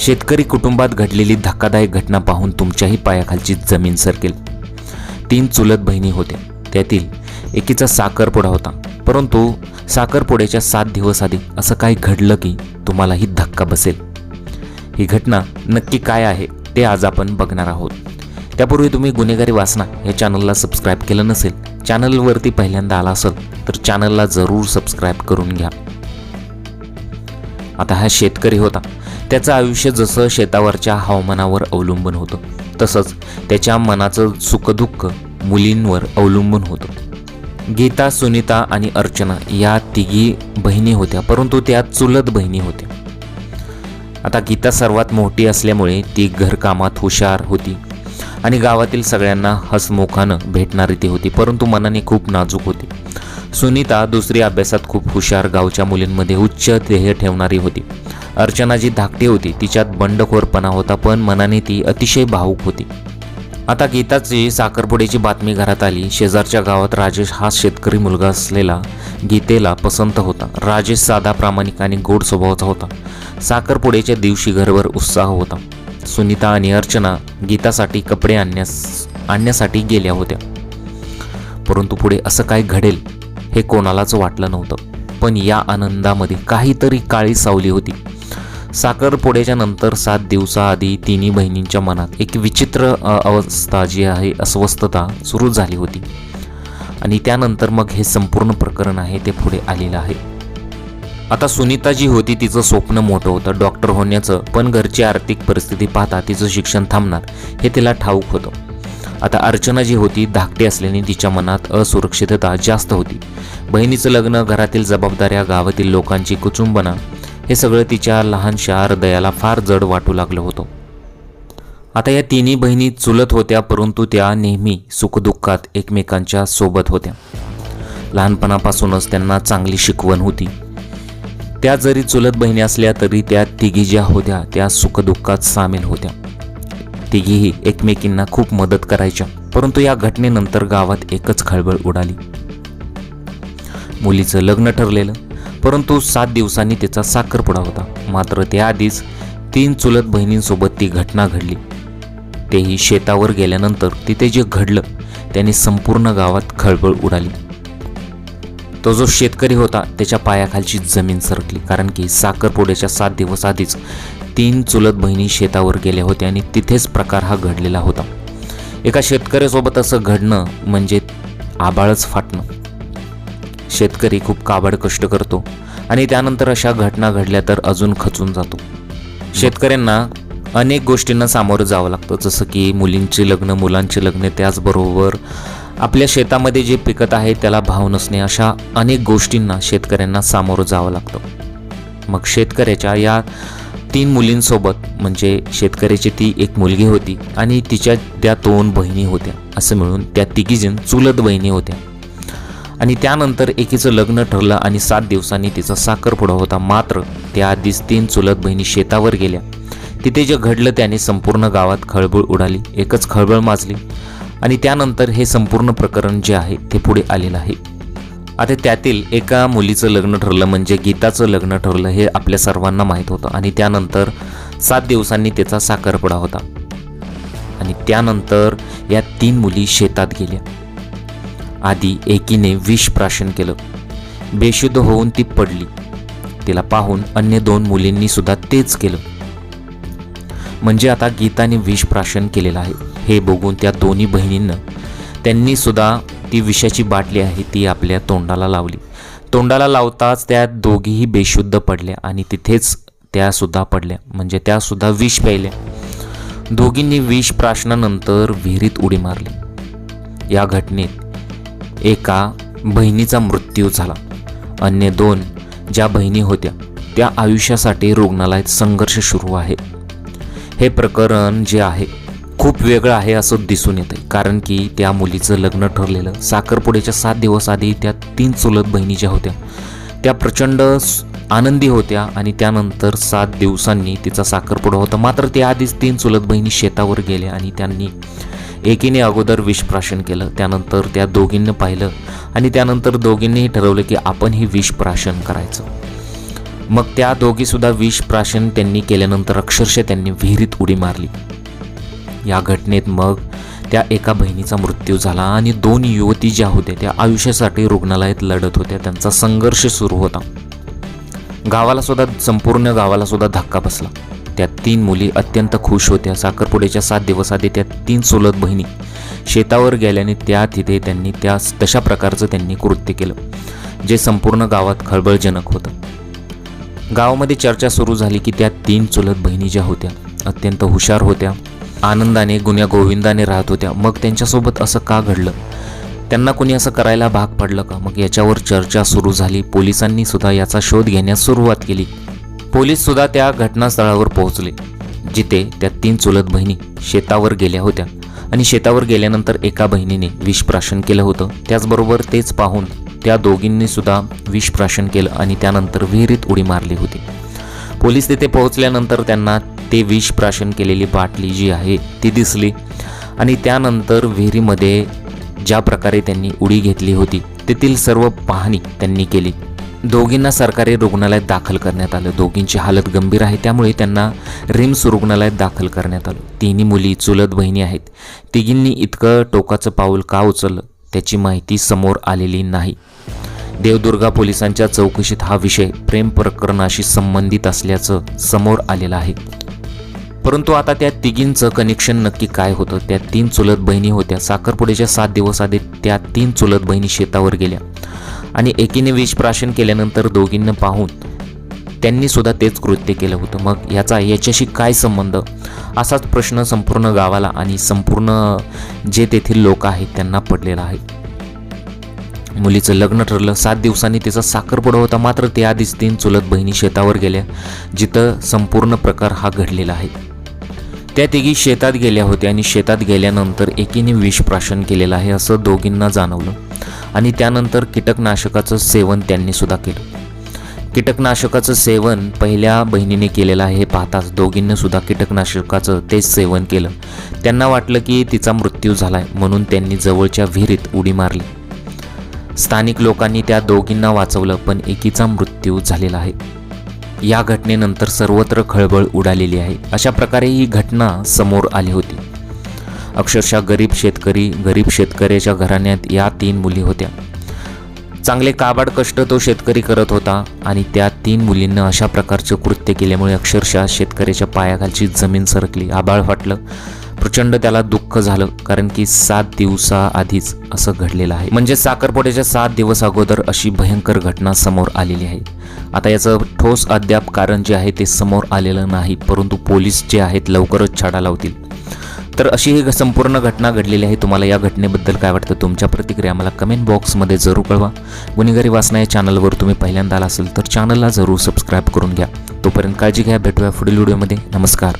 शेतकरी कुटुंबात घडलेली धक्कादायक घटना पाहून तुमच्याही पायाखालची जमीन सरकेल. तीन चुलत बहिणी होत्या. त्यातील एकीचा साखरपुडा होता. परंतु साखरपुड्याच्या सात दिवस आधी असं काही घडलं की तुम्हालाही धक्का बसेल. ही घटना नक्की काय आहे ते आज आपण बघणार आहोत. त्यापूर्वी तुम्ही गुन्हेगारी वाचना या चॅनलला सबस्क्राईब केलं नसेल चॅनलवरती पहिल्यांदा आला असेल तर चॅनलला जरूर सबस्क्राईब करून घ्या. आता हा शेतकरी होता. त्याचं आयुष्य जसं शेतावरच्या हवामानावर अवलंबून होतं तसंच त्याच्या मनाचं सुखदुःख मुलींवर अवलंबून होतं. गीता सुनीता आणि अर्चना या तिघी बहिणी होत्या परंतु त्या चुलत बहिणी होत्या आता गीता सर्वात मोठी असल्यामुळे ती घरकामात हुशार होती आणि गावातील सगळ्यांना हसमुखानं भेटणारी ती होती परंतु मनाने खूप नाजूक होती. सुनीता दुसरी अभ्यासात खूप हुशार गावच्या मुलींमध्ये उच्च ध्येय ठेवणारी होती. अर्चना जी धाकटी होती तिच्यात बंडखोरपणा होता पण मनाने ती अतिशय भावूक होती. आता गीताची साखरपुड्याची बातमी घरात आली. शेजारच्या गावात राजेश हा शेतकरी मुलगा असलेला गीतेला पसंत होता. राजेश साधा प्रामाणिक आणि गोड स्वभावाचा होता. साखरपुड्याच्या दिवशी घरभर उत्साह होता. सुनीता आणि अर्चना गीतासाठी कपडे आणण्यास आणण्यासाठी गेल्या होत्या. परंतु पुढे असं काय घडेल? हे कोणालाच वाटलं नव्हतं. पण या आनंदामध्ये काहीतरी काळी सावली होती. साखरपुड्याच्या नंतर सात दिवसाआधी तिन्ही बहिणींच्या मनात एक विचित्र अवस्था जी आहे अस्वस्थता सुरू झाली होती. आणि त्यानंतर मग हे संपूर्ण प्रकरण आहे ते पुढे आलेलं आहे. आता सुनीता जी होती तिचं स्वप्न मोठं होतं. डॉक्टर होण्याचं पण घरची आर्थिक परिस्थिती पाहता तिचं शिक्षण थांबणार हे तिला ठाऊक होतं. आता अर्चना जी होती धाकटी असल्याने तिच्या मनात असुरक्षितता जास्त होती. बहिणीचं लग्न घरातील जबाबदाऱ्या गावातील लोकांची कुचुंबना हे सगळं तिच्या लहानशा हृदयाला फार जड वाटू लागलं होतं. आता या तिन्ही बहिणी चुलत होत्या परंतु त्या नेहमी सुखदुःखात एकमेकांच्या सोबत होत्या. लहानपणापासूनच त्यांना चांगली शिकवण होती. त्या जरी चुलत बहिणी असल्या तरी त्या तिघी ज्या होत्या त्या सुखदुःखात सामील होत्या. तिघीही एकमेकींना खूप मदत करायच्या. परंतु या घटनेनंतर गावात एकच खळबळ उडाली. मुलीचं लग्न ठरलेलं परंतु सात दिवसांनी तिचा साखरपुडा होता. मात्र त्याआधीच तीन चुलत बहिणींसोबत ती घटना घडली. तेही शेतावर गेल्यानंतर तिथे जे घडलं त्याने संपूर्ण गावात खळबळ उडाली. तो जो शेतकरी होता त्याच्या पायाखालची जमीन सरकली कारण की साखरपुड्याच्या सात दिवस आधीच तीन चुलत बहिणी शेतावर गेल्या होत्या आणि तिथेच प्रकार हा घडलेला होता. एका शेतकऱ्यासोबत असं घडणं म्हणजे आबाळच फाटणं. शेतकरी खूप काबड कष्ट करतो आणि त्यानंतर अशा घटना घडल्या तर अजून खचून जातो. शेतकऱ्यांना अनेक गोष्टींना सामोरं जावं लागतं जसं की मुलींची लग्न मुलांचे लग्न त्याचबरोबर आपल्या शेतामध्ये जे पिकत आहे त्याला भाव नसणे अशा अनेक गोष्टींना शेतकऱ्यांना सामोरं जावं लागतं. मग शेतकऱ्याच्या या तीन मुलींसोबत म्हणजे शेतकऱ्याची ती एक मुलगी होती आणि तिच्या त्या दोन बहिणी होत्या असं मिळून त्या तिघीजण चुलत बहिणी होत्या. आणि त्यानंतर एकीचं लग्न ठरलं आणि सात दिवसांनी तिचा साखरपुडा होता. मात्र त्याआधीच तीन चुलत बहिणी शेतावर गेल्या. तिथे जे घडलं त्याने संपूर्ण गावात खळबळ उडाली एकच खळबळ माजली. आणि त्यानंतर हे संपूर्ण प्रकरण जे आहे ते पुढे आलेलं आहे. आता त्यातील एका मुलीचं लग्न ठरलं म्हणजे गीताचं लग्न ठरलं हे आपल्या सर्वांना माहीत होतं. आणि त्यानंतर सात दिवसांनी त्याचा साखरपुडा होता. आणि त्यानंतर या तीन मुली शेतात गेल्या. आधी एकीने विष प्राशन केलं. बेशुद्ध होऊन ती पडली. तिला पाहून अन्य दोन मुलींनी सुद्धा तेच केलं. म्हणजे आता गीताने विष प्राशन केलेलं आहे. हे बघून त्या दोन्ही बहिणींना त्यांनी सुद्धा ती विषाची बाटली आहे ती आपल्या तोंडाला लावली. तोंडाला लावताच त्या दोघीही बेशुद्ध पडल्या आणि तिथेच त्यासुद्धा पडल्या. म्हणजे त्यासुद्धा विष प्यायल्या. दोघींनी विष प्राशनानंतर विहिरीत उडी मारली. या घटनेत एका बहिणीचा मृत्यू झाला. अन्य दोन ज्या बहिणी होत्या त्या आयुष्यासाठी रुग्णालयात संघर्ष सुरू आहे. हे प्रकरण जे आहे खूप वेगळं आहे असं दिसून येतं कारण की त्या मुलीचं लग्न ठरलेलं साखरपुड्याच्या सात दिवस आधी त्या तीन चुलत बहिणी ज्या होत्या त्या प्रचंड आनंदी होत्या आणि त्यानंतर सात दिवसांनी तिचा साखरपुडा होता. मात्र त्याआधीच तीन चुलत बहिणी शेतावर गेल्या आणि त्यांनी एकीने अगोदर विषप्राशन केलं त्यानंतर त्या दोघींनी पाहिलं आणि त्यानंतर दोघींनीही ठरवलं की आपण हे विषप्राशन करायचं. मग त्या दोघीसुद्धा विष प्राशन त्यांनी केल्यानंतर अक्षरशः त्यांनी विहिरीत उडी मारली. या घटनेत मग त्या एका बहिणीचा मृत्यू झाला आणि दोन युवती ज्या होत्या त्या आयुष्यासाठी रुग्णालयात लढत होत्या. त्यांचा संघर्ष सुरू होता. गावाला सुद्धा संपूर्ण गावाला सुद्धा धक्का बसला. त्या तीन मुली अत्यंत खुश होत्या. साखरपुड्याच्या सात दिवस आधी त्या तीन चुलत बहिणी शेतावर गेल्याने त्या तिथे त्यांनी त्या तशा प्रकारचं त्यांनी कृत्य केलं जे संपूर्ण गावात खळबळजनक होतं. गावामध्ये चर्चा सुरू झाली की त्या तीन चुलत बहिणी ज्या होत्या अत्यंत हुशार होत्या. आनंदाने गुन्ह्या गोविंदाने राहत होत्या. मग त्यांच्यासोबत असं का घडलं? त्यांना कोणी असं करायला भाग पडलं का? मग याच्यावर चर्चा सुरू झाली. पोलिसांनी सुद्धा याचा शोध घेण्यास सुरुवात केली. पोलीस सुद्धा त्या घटनास्थळावर पोहोचले. जिथे त्या तीन चुलत बहिणी शेतावर गेल्या होत्या आणि शेतावर गेल्यानंतर एका बहिणीने विषप्राशन केलं होतं. त्याचबरोबर तेच पाहून त्या दोघींनी सुद्धा विषप्राशन केलं आणि त्यानंतर विहिरीत उडी मारली होती. पोलीस तिथे पोहोचल्यानंतर त्यांना ते विष प्राशन केलेली बाटली जी आहे ती दिसली. आणि त्यानंतर विहिरीमध्ये ज्या प्रकारे त्यांनी उडी घेतली होती तेथील सर्व पाहणी त्यांनी केली. दोघींना सरकारी रुग्णालयात दाखल करण्यात आलं. दोघींची हालत गंभीर आहे त्यामुळे त्यांना रिम्स रुग्णालयात दाखल करण्यात आलं. तिन्ही मुली चुलत बहिणी आहेत. तिघींनी इतकं टोकाचं पाऊल का उचललं त्याची माहिती समोर आलेली नाही. देवदुर्गा पोलिसांच्या चौकशीत हा विषय प्रेम प्रकरणाशी संबंधित असल्याचं समोर आलेलं आहे. परंतु आता त्या तिघींचं कनेक्शन नक्की काय होतं? त्या तीन चुलत बहिणी होत्या. साखरपुड्याच्या सात दिवस आधी त्या तीन चुलत बहिणी शेतावर गेल्या. आणि एकीने विषप्राशन केल्यानंतर दोघींना पाहून त्यांनी सुद्धा तेच कृत्य केलं होतं. मग याचा याच्याशी काय संबंध? असाच प्रश्न संपूर्ण गावाला आणि संपूर्ण जे तेथील लोक आहेत त्यांना पडलेला आहे. मुलीचं लग्न ठरलं. सात दिवसांनी तिचा साखरपुडा होता. मात्र त्याआधीच तीन चुलत बहिणी शेतावर गेल्या जिथं संपूर्ण प्रकार हा घडलेला आहे. त्या तिघी शेतात गेल्या होत्या आणि शेतात गेल्यानंतर एकीने विषप्राशन केलेलं आहे असं दोघींना जाणवलं. आणि त्यानंतर कीटकनाशकाचं सेवन त्यांनी सुद्धा केलं. कीटकनाशकाचं सेवन पहिल्या बहिणीने केलेलं आहे हे पाहताच दोघींनी सुद्धा कीटकनाशकाचं तेच सेवन केलं. त्यांना वाटलं की तिचा मृत्यू झाला आहे म्हणून त्यांनी जवळच्या विहिरीत उडी मारली. स्थानिक लोकांनी त्या दोघींना वाचवलं पण एकीचा मृत्यू झालेला आहे. या घटनेनंतर सर्वत्र खळबळ उडालेली आहे. अशा प्रकारे ही घटना समोर आली होती. अक्षरशः गरीब शेतकरी गरीब शेतकऱ्याच्या घराण्यात या तीन मुली होत्या. चांगले काबाड कष्ट तो शेतकरी करत होता आणि त्या तीन मुलींना अशा प्रकारचं कृत्य केल्यामुळे अक्षरशः शेतकऱ्याच्या पायाखालची जमीन सरकली. आबाळ फाटलं प्रचंड त्याला दुःख झालं कारण की सात दिवसाआधीच असं घडलेलं आहे. म्हणजे साखरपुड्याच्या सात दिवस अगोदर अशी भयंकर घटना समोर आलेली आहे. आता याचं ठोस अद्याप कारण जे आहे ते समोर आलेलं नाही परंतु पोलीस जे आहेत लवकरच छाडा लावतील. तर अशी ही संपूर्ण घटना घडलेली आहे. तुम्हाला या घटनेबद्दल काय वाटतं तुमच्या प्रतिक्रिया मला कमेंट बॉक्समध्ये जरूर कळवा. गुन्हेगारी वाचना या चॅनलवर तुम्ही पहिल्यांदा आला असेल तर चॅनलला जरूर सबस्क्राईब करून घ्या. तोपर्यंत काळजी घ्या. भेटूया पुढील व्हिडिओमध्ये. नमस्कार.